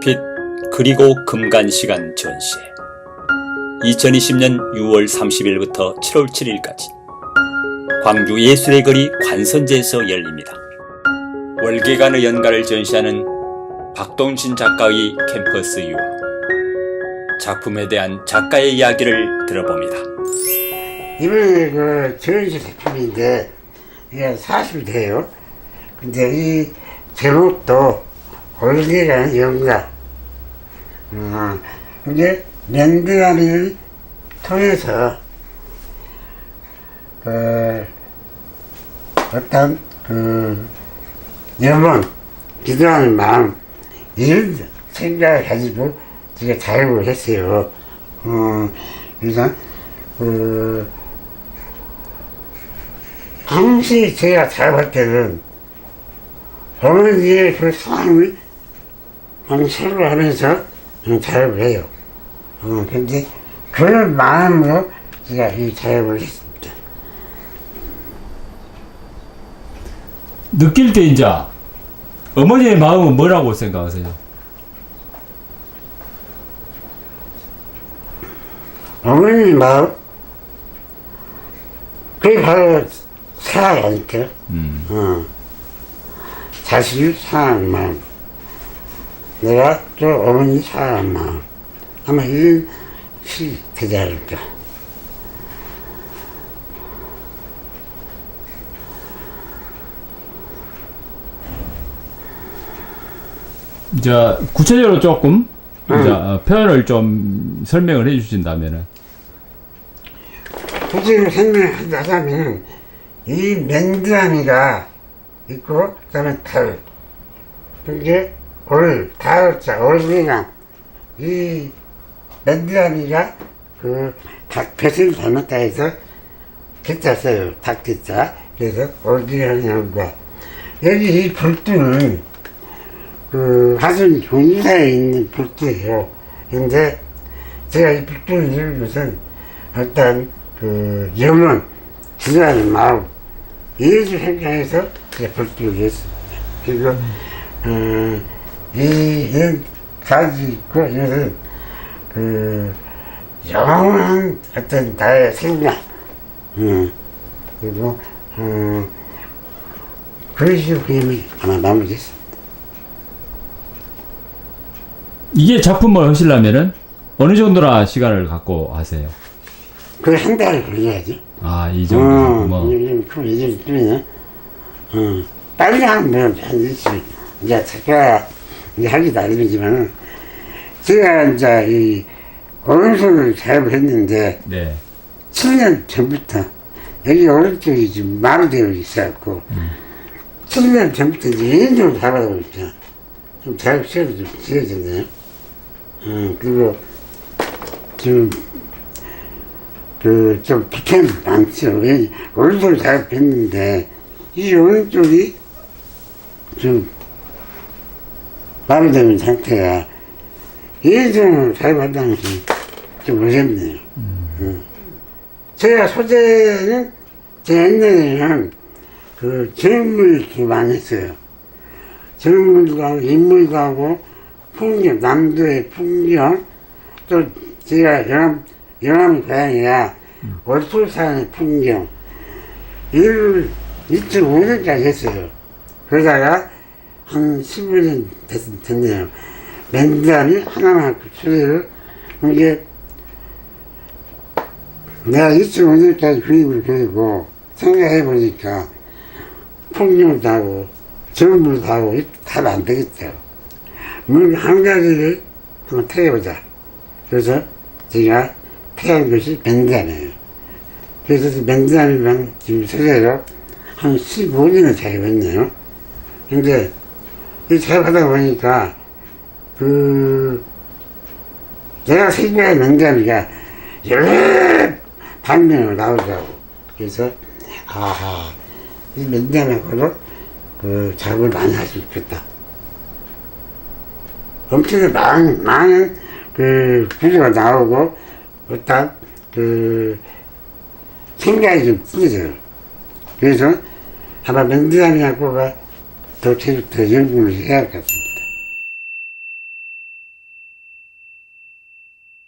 빛 그리고 금간 시간 전시회 2020년 6월 30일부터 7월 7일까지 광주 예술의 거리 관선제에서 열립니다. 월계관의 연가를 전시하는 박동신 작가의 캠퍼스 유어 작품에 대한 작가의 이야기를 들어봅니다. 이번에 그 전시 작품인데 이게 사실 돼요. 근데 이 제목도 올기라는 연가. 어, 이게 랜드라를 통해서 그 어떤 그 염원, 기도하는 마음 이런 생각을 가지고 제가 작업을 했어요. 어, 그래서 그 당시 제가 작업할 때는 어머니의 그 상황을 방치로 하면서 작업을 해요. 어, 근데 그런 마음으로 제가 이 작업을 했습니다. 느낄 때 이제 어머니의 마음은 뭐라고 생각하세요? 어머니 마음, 그게 바로 사랑 아닐까? 음. 어. 자식을 사랑하는 마음. 내가 또 어머니 마음. 아마 이런 시 않을까. 이제 구체적으로 조금 음. 이제 어, 표현을 좀 설명을 해주신다면은 굳이 생각하자면 이 맨드라미가 있고 그다음에 달 그게 올 달자 올리가 이 맨드라미가 그 닭볕을 닮았다 해서 기자 써요 닭 기자 그래서 올리라는 거 여기 이 불두는 그 하순 종사에 있는 불두예요. 근데 제가 이 불두를 이루는 것은 어떤 그 염원, 기도하는 마음, 이것을 생각해서 불두를 했습니다. 그리고, 어, 이, 있고, 이것은 그, 영원한 어떤 나의 생각, 음, 그리고, 어, 그런 식으로 그림이 아마 마무리됐습니다. 이게 작품을 하시려면은 어느 정도나 시간을 갖고 하세요? 그걸 한 달을 걸려야지. 아 이 정도 어, 작품은 요즘 그 요즘 때문에 어, 빨리 하면 한 일주일 이제 작가 이제 하기 나름이지만은 제가 이제 이 오른손을 작업을 했는데 네 7년 전부터 여기 오른쪽이 지금 마루되어 있어갖고 7년 전부터 이제 2년 정도 작업하고 있죠. 좀 작업 시간이 좀 길어졌네요. 어, 그리고 지금 그 좀 비템 많죠. 왜 오른손 작업했는데 이 오른쪽이 좀 마루되는 상태야. 예전으로 작업한다는 게좀 어렵네요. 음. 제가 소재는 제 옛날에는 그 정물 이렇게 많이 했어요. 정물도 하고 인물도 하고 풍경, 남도의 풍경 또 제가 영암, 영암 고향이라 월풀산의 풍경 이를 2005년까지 했어요. 그러다가 한 15년 됐, 됐네요. 맨날이 하나만 소리를 이게 내가 25년까지 그림을 그리고 생각해 보니까 풍경도 하고 정물도 하고 다안 되겠죠. 뭘한 가지를 한번 태워보자. 그래서 제가 태운 것이 벤단이에요. 그래서 벤단이랑 지금 소재로 한 15년을 작업했네요. 근데 이 작업하다 보니까 그 내가 생각한 벤단이가 여러 방면으로 나오더라고. 그래서 아하 이 벤단하고도 그 작업을 많이 할 수 있겠다. 엄청 많은, 많은 그 구조가 나오고, 어떤 그 생각이 좀 찢어져요. 그래서 아마 맨드라미하고가 더 계속 더 연구를 해야 할것 같습니다.